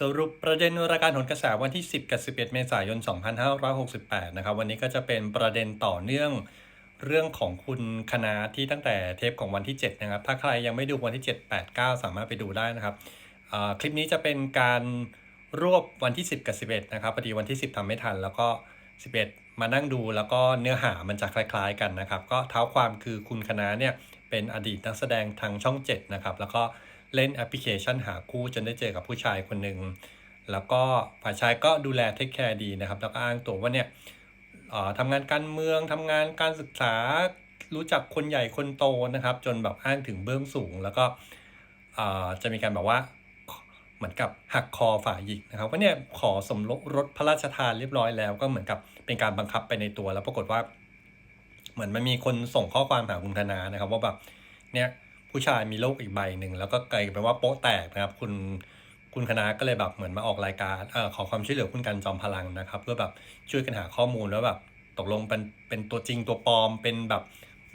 สรุปประเด็นรายการหนกระแสวันที่ 10 กับ 11 เมษายน 2568 นะครับ วันนี้ก็จะเป็นประเด็นต่อเนื่องเรื่องของคุณคณะที่ตั้งแต่เทปของวันที่ 7 นะครับ ถ้าใครยังไม่ดูวันที่ 7 8 9 สามารถไปดูได้นะครับ คลิปนี้จะเป็นการรวบวันที่ 10 กับ 11 นะครับพอดีวันที่ 10ทำไม่ทัน แล้วก็ 11 มานั่งดูแล้วก็เนื้อหามันจะคล้าย ๆ กันนะครับ ก็เท้าความคือคุณคณะเนี่ยเป็นอดีตนักแสดงทางช่อง 7 นะครับ แล้วก็ เล่นแอปพลิเคชันหาคู่จนได้เจอกับผู้ชายคนหนึ่งแล้วก็ฝ่ายชายก็ดูแลเทคแคร์ดีนะครับ แล้วก็อ้างตัวว่าเนี่ยเอ่อทำงานการเมืองทำงานการศึกษารู้จักคนใหญ่คนโตนะครับ จนแบบอ้างถึงเบื้องสูง แล้วก็เอ่อจะมีการแบบว่าเหมือนกับหักคอฝ่ายหญิงนะครับว่าเนี่ยขอสมรสรถพระราชทานเรียบร้อยแล้ว ก็เหมือนกับเป็นการบังคับไปในตัวแล้วปรากฏว่า เหมือนมันมีคนส่งข้อความหาคุณธนานะครับ ว่าแบบเนี่ย ผู้ชายมีโรคอีกใบหนึ่งแล้วก็กลายเป็นว่าโป๊ะแตกนะครับ คุณคุณคณะก็เลยแบบเหมือนมาออกรายการเออขอความช่วยเหลือคุณกันจอมพลังนะครับ เพื่อแบบช่วยกันหาข้อมูลแล้วแบบตกลงเป็นเป็นตัวจริงตัวปลอม เป็นแบบ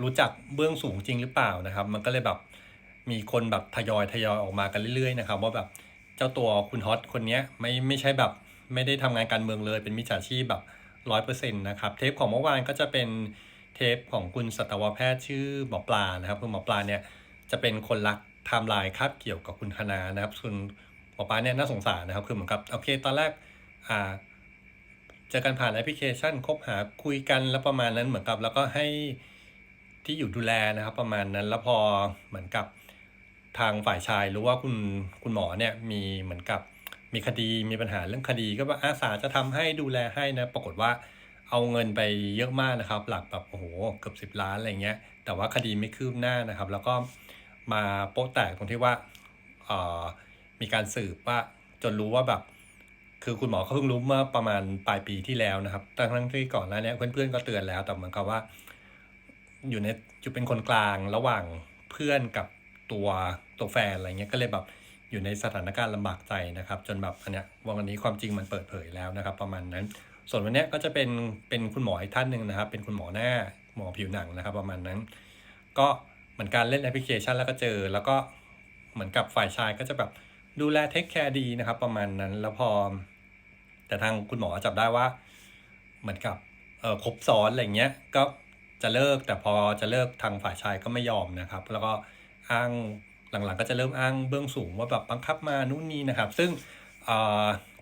รู้จักเบื้องสูงจริงหรือเปล่านะครับ มันก็เลยแบบมีคนแบบทยอยทยอยออกมากันเรื่อยๆนะครับว่าแบบเจ้าตัวคุณฮอตคนนี้ไม่ไม่ใช่แบบไม่ได้ทำงานการเมืองเลย เป็นมิจฉาชีพแบบร้อยเปอร์เซ็นต์นะครับ เทปของเมื่อวานก็จะเป็นเทปของคุณสัตวแพทย์ชื่อหมอปลานะครับคุณหมอปลาเนี่ย จะเป็นคนรักไทม์ไลน์คาบเกี่ยวกับคุณคณานะครับส่วนหมอปลาเนี่ยน่าสงสารนะครับ คือเหมือนกับโอเคตอนแรกอ่าเจอกันผ่านแอปพลิเคชันคบหาคุยกันแล้วประมาณนั้นเหมือนกับ แล้วก็ให้ที่อยู่ดูแลนะครับ ประมาณนั้นแล้วพอเหมือนกับทางฝ่ายชายรู้ว่าคุณคุณหมอเนี่ยมีเหมือนกับมีคดีมีปัญหาเรื่องคดี ก็ว่าอาสาจะทำให้ดูแลให้นะปรากฏว่าเอาเงินไปเยอะมากนะครับ หลักแบบโอ้โหเกือบสิบล้านอะไรเงี้ยแต่ว่าคดีไม่คืบหน้านะครับ แล้วก็ มาโป๊ะแตกตรงที่ว่าเออมีการสืบว่าจนรู้ว่าแบบ คือคุณหมอเขาเพิ่งรู้เมื่อประมาณปลายปีที่แล้วนะครับตั้งทั้งที่ก่อนหน้านี้เพื่อนๆก็เตือนแล้ว แต่เหมือนกับว่า อยู่ในจุดเป็นคนกลางระหว่างเพื่อนกับตัวตัวแฟนอะไรเงี้ยก็เลยแบบอยู่ในสถานการณ์ลำบากใจนะครับ จนแบบอันเนี้ยวันนี้ความจริงมันเปิดเผยแล้วนะครับ ประมาณนั้น ส่วนวันเนี้ยก็จะเป็นเป็นคุณหมออีกท่านหนึ่งนะครับ เป็นคุณหมอหน้าหมอผิวหนังนะครับ ประมาณนั้น ก็ มือนการเล่นแอปพลิเคชันแล้วก็เจอ แล้วก็เหมือนกับฝ่ายชายก็จะแบบดูแลเทคแคร์ดีนะครับ ประมาณนั้นแล้วพอ แต่ทางคุณหมอจับได้ว่า เหมือนกับเออครบซ้อนอะไรเงี้ยก็จะเลิกแต่พอจะเลิกทางฝ่ายชายก็ไม่ยอมนะครับ แล้วก็อ้างหลังๆ ก็จะเริ่มอ้างเบื้องสูงว่าแบบบังคับมานู่นนี่นะครับ ซึ่ง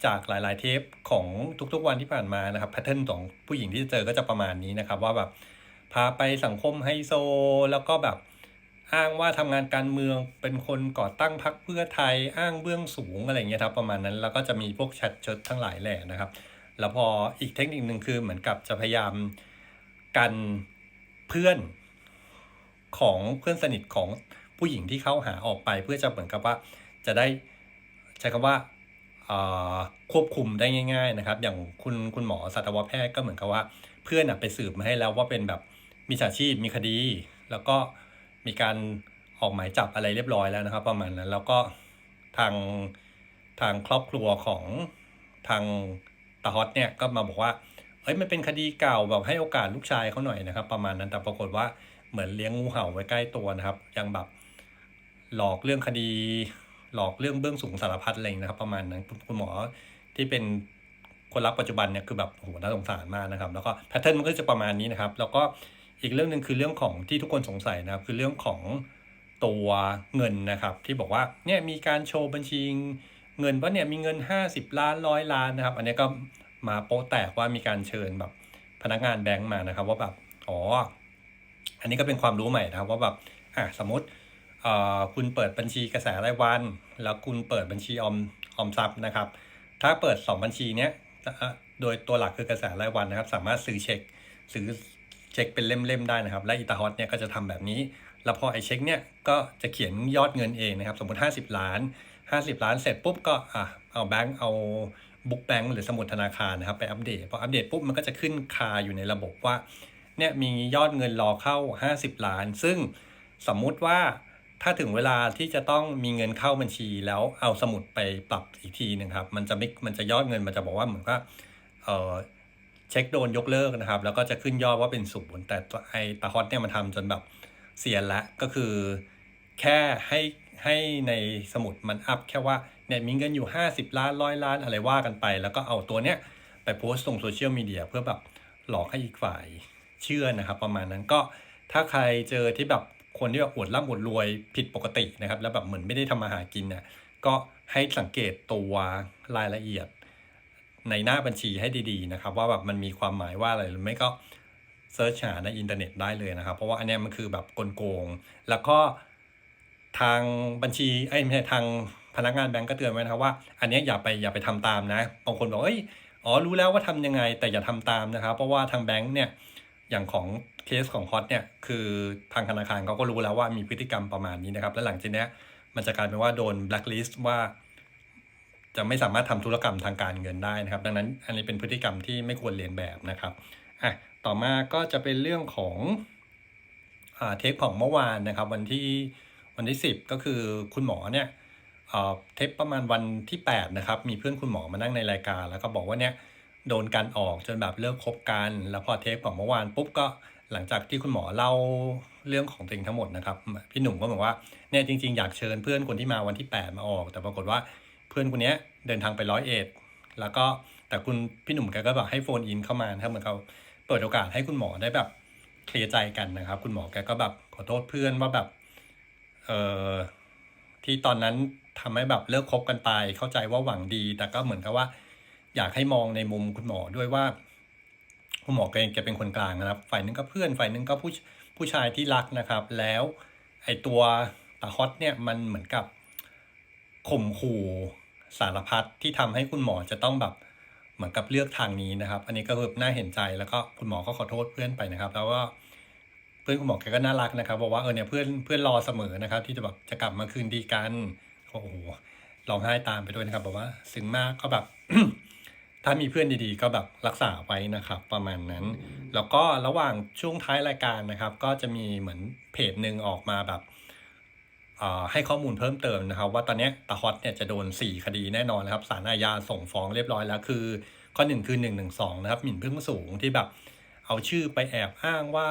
จากหลายๆเทปของทุกๆวันที่ผ่านมานะครับแพทเทิร์นของผู้หญิงที่เจอก็จะประมาณนี้นะครับ ว่าแบบพาไปสังคมไฮโซ แล้วก็แบบ อ้างว่าทำงานการเมืองเป็นคนก่อตั้งพรรคเพื่อไทยอ้างเบื้องสูงอะไรเงี้ยครับประมาณนั้นแล้วก็จะมีพวกแชทเชิดทั้งหลายแหล่นะครับ แล้วพออีกเทคนิคหนึ่งคือเหมือนกับจะพยายามกันเพื่อนของเพื่อนสนิทของผู้หญิงที่เข้าหาออกไปเพื่อจะเหมือนกับว่าจะได้ใช้คำว่าควบคุมได้ง่าย ๆนะครับ อย่างคุณคุณหมอสัตวแพทย์ก็เหมือนกับว่า เพื่อนไปสืบมาให้แล้วว่าเป็นแบบมีฉาชีพมีคดี แล้วก็ มีการออกหมายจับอะไรเรียบร้อยแล้วนะครับ ประมาณนั้นแล้วก็ทางทางครอบครัวของทางตาฮอตเนี่ยก็มาบอกว่าเอ้ยมันเป็นคดีเก่าแบบให้โอกาสลูกชายเขาหน่อยนะครับ ประมาณนั้นแต่ปรากฏว่าเหมือนเลี้ยงงูเห่าไว้ใกล้ตัวนะครับ ยังแบบหลอกเรื่องคดี หลอกเรื่องเบื้องสูงสารพัดอะไรนะครับ ประมาณนั้นคุณคุณหมอที่เป็นคนรักปัจจุบันเนี่ยคือแบบโอ้โหน่าสงสารมากนะครับ แล้วก็แพทเทิร์นมันก็จะประมาณนี้นะครับ แล้วก็ อีกเรื่องหนึ่งคือเรื่องของที่ทุกคนสงสัยนะครับ คือเรื่องของตัวเงินนะครับ ที่บอกว่าเนี่ยมีการโชว์บัญชีเงินว่าเนี่ยมีเงิน 50 ล้านร้อยล้านนะครับ อันนี้ก็มาโป๊ะแตกว่ามีการเชิญแบบพนักงานแบงก์มานะครับ ว่าแบบอ๋ออันนี้ก็เป็นความรู้ใหม่นะครับว่าแบบอะสมมติเอ่อคุณเปิดบัญชีกระแสรายวัน แล้วคุณเปิดบัญชีออมออมทรัพย์นะครับ ถ้าเปิด 2 บัญชีเนี้ยโดยตัวหลักคือกระแสรายวันนะครับ สามารถซื้อเช็คซื้อ เช็คเป็นเล่มๆได้นะครับ และอีตาฮอตเนี่ยก็จะทำแบบนี้ แล้วพอไอเช็คเนี่ยก็จะเขียนยอดเงินเองนะครับ สมมติ 50 ล้าน 50 ล้านเสร็จปุ๊บก็อะเอาแบงก์เอาบุ๊กแบงก์หรือสมุดธนาคารนะครับไปอัปเดตพออัปเดตปุ๊บมันก็จะขึ้นคาอยู่ในระบบว่าเนี่ยมียอดเงินรอเข้า 50 ล้าน ซึ่งสมมุติว่าถ้าถึงเวลาที่จะต้องมีเงินเข้าบัญชีแล้วเอาสมุดไปปรับอีกทีหนึงครับ มันจะไม่มันจะยอดเงินมันจะบอกว่าเหมือนว่าเออ เช็คโดนยกเลิกนะครับ แล้วก็จะขึ้นยอดว่าเป็นศูนย์แต่ไอตาฮอตเนี่ยมันทำจนแบบเสียละก็คือแค่ให้ให้ในสมุดมันอัพแค่ว่าเนี่ยมีเงินอยู่ 50 ล้านร้อยล้านอะไรว่ากันไป แล้วก็เอาตัวเนี้ยไปโพสต์ลงโซเชียลมีเดียเพื่อแบบหลอกให้อีกฝ่ายเชื่อนะครับ ประมาณนั้นก็ถ้าใครเจอที่แบบคนที่แบบอวดร่ำอวดรวยผิดปกตินะครับ แล้วแบบเหมือนไม่ได้ทำมาหากินเนี่ยก็ให้สังเกตตัวรายละเอียด ในหน้าบัญชีให้ดีๆนะครับ ว่าแบบมันมีความหมายว่าอะไรหรือไม่ก็เซิร์ชหาในอินเทอร์เน็ตได้เลยนะครับ เพราะว่าอันนี้มันคือแบบกลโกง แล้วก็ทางบัญชีไอ้ไม่ใช่ทางพนักงานแบงก์ก็เตือนไว้นะครับว่า อันนี้อย่าไปอย่าไปทำตามนะบางคนบอกเอ้ยอ๋อรู้แล้วว่าทำยังไง แต่อย่าทำตามนะครับ เพราะว่าทางแบงก์เนี่ยอย่างของเคสของฮอตเนี่ยคือทางธนาคารเขาก็รู้แล้วว่ามีพฤติกรรมประมาณนี้นะครับ และหลังจากนี้มันจะกลายเป็นว่าโดนแบล็คลิสต์ว่า จะไม่สามารถทำธุรกรรมทางการเงินได้นะครับ ดังนั้นอันนี้เป็นพฤติกรรมที่ไม่ควรเรียนแบบนะครับอะต่อมาก็จะเป็นเรื่องของอ่าเทปของเมื่อวานนะครับ วันที่วันที่ 10 ก็คือคุณหมอเนี่ยอ่อเทปประมาณวันที่8นะครับมีเพื่อนคุณหมอมานั่งในรายการ แล้วก็บอกว่าเนี่ยโดนกันออกจนแบบเลิกคบกัน แล้วพอเทปของเมื่อวานปุ๊บก็หลังจากที่คุณหมอเล่าเรื่องของตัวเองทั้งหมดนะครับ พี่หนุ่มก็บอกว่าเนี่ยจริง ๆ อยากเชิญเพื่อนคนที่มาวันที่ 8 มาออก แต่ปรากฏว่า เพื่อนคนนี้เดินทางไปร้อยเอ็ดแล้วก็แต่คุณพี่หนุ่มแกก็แบบให้โฟนอินเข้ามานะครับเหมือนเขาเปิดโอกาสให้คุณหมอได้แบบเคลียร์ใจกันนะครับ คุณหมอแกก็แบบขอโทษเพื่อนว่าแบบเอ่อที่ตอนนั้นทำให้แบบเลิกคบกันไป เข้าใจว่าหวังดี แต่ก็เหมือนกับว่า อยากให้มองในมุมคุณหมอด้วยว่า คุณหมอแกแกเป็นคนกลางนะครับ ฝ่ายหนึงก็เพื่อนฝ่ายหนึงก็ผู้ผู้ชายที่รักนะครับ แล้วไอตัวตาฮอตเนี่ยมันเหมือนกับ ข่มขู่สารพัดที่ทำให้คุณหมอจะต้องแบบเหมือนกับเลือกทางนี้นะครับ อันนี้ก็คือน่าเห็นใจแล้วก็คุณหมอก็ขอโทษเพื่อนไปนะครับ แล้วก็เพื่อนคุณหมอแกก็น่ารักนะครับบอกว่าเออเนี่ยเพื่อนเพื่อนรอเสมอนะครับ ที่จะแบบจะกลับมาคืนดีกันโอ้โหร้องไห้ตามไปด้วยนะครับบอกว่าซึ้งมากก็แบบถ้ามีเพื่อนดีๆ ก็แบบรักษาไว้นะครับ ประมาณนั้น แล้วก็ระหว่างช่วงท้ายรายการนะครับ ก็จะมีเหมือนเพจหนึ่งออกมาแบบ ให้ข้อมูลเพิ่มเติมนะครับ ว่าตอนนี้ตาฮอตเนี่ยจะโดน 4 คดีแน่นอนนะครับศาลอาญาส่งฟ้องเรียบร้อยแล้วคือ ข้อ 1 คือ1 1 2นะครับหมิ่นเพิ่งสูงที่แบบเอาชื่อไปแอบอ้างว่า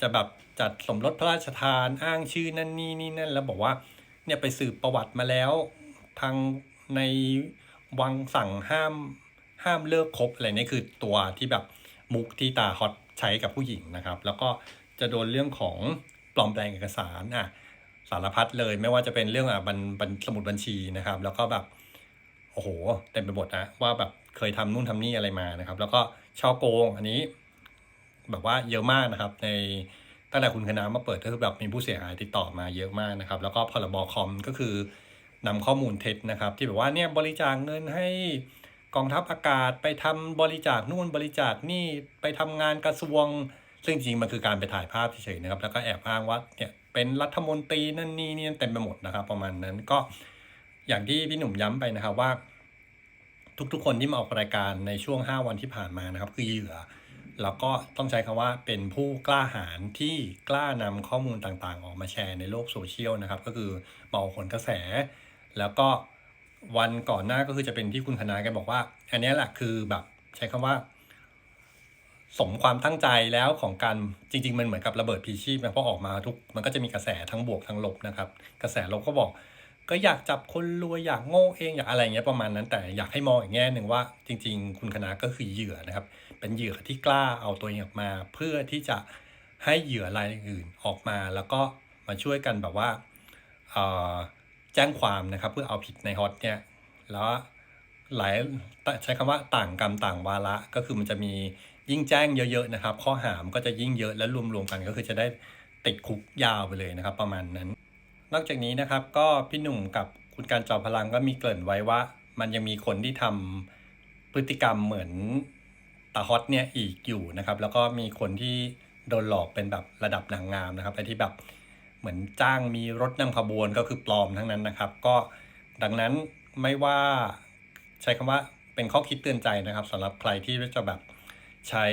จะแบบจัดสมรสพระราชทานอ้างชื่อนั่นนี่นี่นั่นแล้วบอกว่าเนี่ยไปสืบประวัติมาแล้ว ทางในวังสั่งห้ามห้ามเลิกคบอะไรนี่คือตัวที่แบบมุกที่ตาฮอตใช้กับผู้หญิงนะครับ แล้วก็จะโดนเรื่องของปลอมแปลงเอกสารอะ สารพัดเลย ไม่ว่าจะเป็นเรื่องอะบัญบัญสมุดบัญชีนะครับ แล้วก็แบบโอ้โหเต็มไปหมดนะว่าแบบเคยทำนู่นทำนี่อะไรมานะครับ แล้วก็ช่อโกงอันนี้ แบบว่าเยอะมากนะครับ ในตั้งแต่คุณคณะมาเปิดก็คือแบบมีผู้เสียหายติดต่อมาเยอะมากนะครับ แล้วก็พรบคอมก็คือนำข้อมูลเท็จนะครับ ที่แบบว่าเนี่ยบริจาคเงินให้กองทัพอากาศไปทำบริจาคนู่นบริจาคนี่ไปทำงานกระทรวง ซึ่งจริงมันคือการไปถ่ายภาพเฉยๆนะครับแล้วก็แอบอ้างว่าเนี่ยเป็นรัฐมนตรีนั่นนี่นี่เต็มไปหมดนะครับ ประมาณนั้นก็อย่างที่พี่หนุ่มย้ำไปนะครับว่า ทุกๆ คนที่มาออกรายการในช่วง 5 วันที่ผ่านมานะครับ คือเหยื่อแล้วก็ต้องใช้คำว่าเป็นผู้กล้าหาญที่กล้านำข้อมูลต่างๆ ออกมาแชร์ในโลกโซเชียลนะครับ ก็คือมาออกผลกระแส แล้วก็วันก่อนหน้าก็คือจะเป็นที่คุณคณะแกบอกว่า อันนี้แหละคือแบบใช้คำว่า สมความตั้งใจแล้วของการจริง ๆ มันเหมือนกับระเบิดพีชีพนะเพราะออกมาทุกมันก็จะมีกระแสทั้งบวกทั้งลบนะครับ กระแสลบก็บอกก็อยากจับคนรวยอยากโง่เองอยากอะไรเงี้ยประมาณนั้น แต่อยากให้มองอีกแง่หนึ่งว่า จริง ๆ คุณคณะก็คือเหยื่อนะครับ เป็นเหยื่อที่กล้าเอาตัวเองออกมา เพื่อที่จะให้เหยื่อรายอื่นออกมา แล้วก็มาช่วยกันแบบว่าแจ้งความนะครับเพื่อเอาผิดในฮอตเนี่ยแล้วหลายใช้คำว่าต่างกรรมต่างวาระก็คือมันจะมี ยิ่งแจ้งเยอะๆนะครับ ข้อหามนก็จะยิ่งเยอะและรวมๆกันก็คือจะได้ติดคุกยาวไปเลยนะครับ ประมาณนั้น นอกจากนี้นะครับก็พี่หนุ่มกับคุณการจอมพลังก็มีเกริ่นไว้ว่า มันยังมีคนที่ทำพฤติกรรมเหมือนตาฮอตเนี่ยอีกอยู่นะครับ แล้วก็มีคนที่โดนหลอกเป็นแบบระดับนางงามนะครับไอ้ที่แบบเหมือนจ้างมีรถนำขบวนก็คือปลอมทั้งนั้นนะครับ ก็ดังนั้นไม่ว่าใช้คำว่าเป็นข้อคิดเตือนใจนะครับสำหรับใครที่จะแบบ ใช้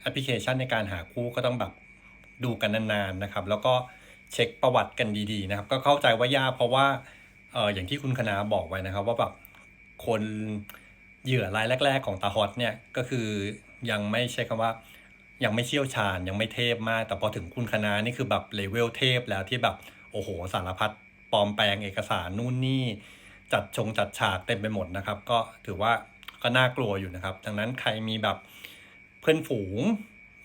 แอปพลิเคชันในการหาคู่ก็ต้องแบบดูกันนานๆนะครับ แล้วก็เช็คประวัติกันดีๆนะครับ ก็เข้าใจว่ายากเพราะว่าเอออย่างที่คุณคณาบอกไว้นะครับ ว่าแบบคนเหยื่อรายแรก ๆ ของตาฮอตเนี่ยก็คือยังไม่ใช่คำว่ายังไม่เชี่ยวชาญยังไม่เทพมาก แต่พอถึงคุณคณานี่คือแบบเลเวลเทพแล้วที่แบบโอ้โหสารพัดปลอมแปลงเอกสารนู่นนี่ จัดชงจัดฉากเต็มไปหมดนะครับ ก็ถือว่า ก็น่ากลัวอยู่นะครับ ดังนั้นใครมีแบบเพื่อนฝูง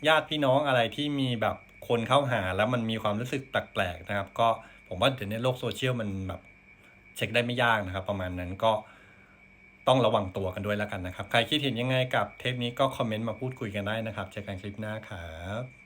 ญาติพี่น้องอะไรที่มีแบบคนเข้าหาแล้วมันมีความรู้สึกแปลกๆนะครับ ก็ผมว่าเดี๋ยวนี้โลกโซเชียลมันแบบเช็คได้ไม่ยากนะครับ ประมาณนั้นก็ต้องระวังตัวกันด้วยแล้วกันนะครับ ใครคิดเห็นยังไงกับเทปนี้ก็คอมเมนต์มาพูดคุยกันได้นะครับ เจอกันคลิปหน้าครับ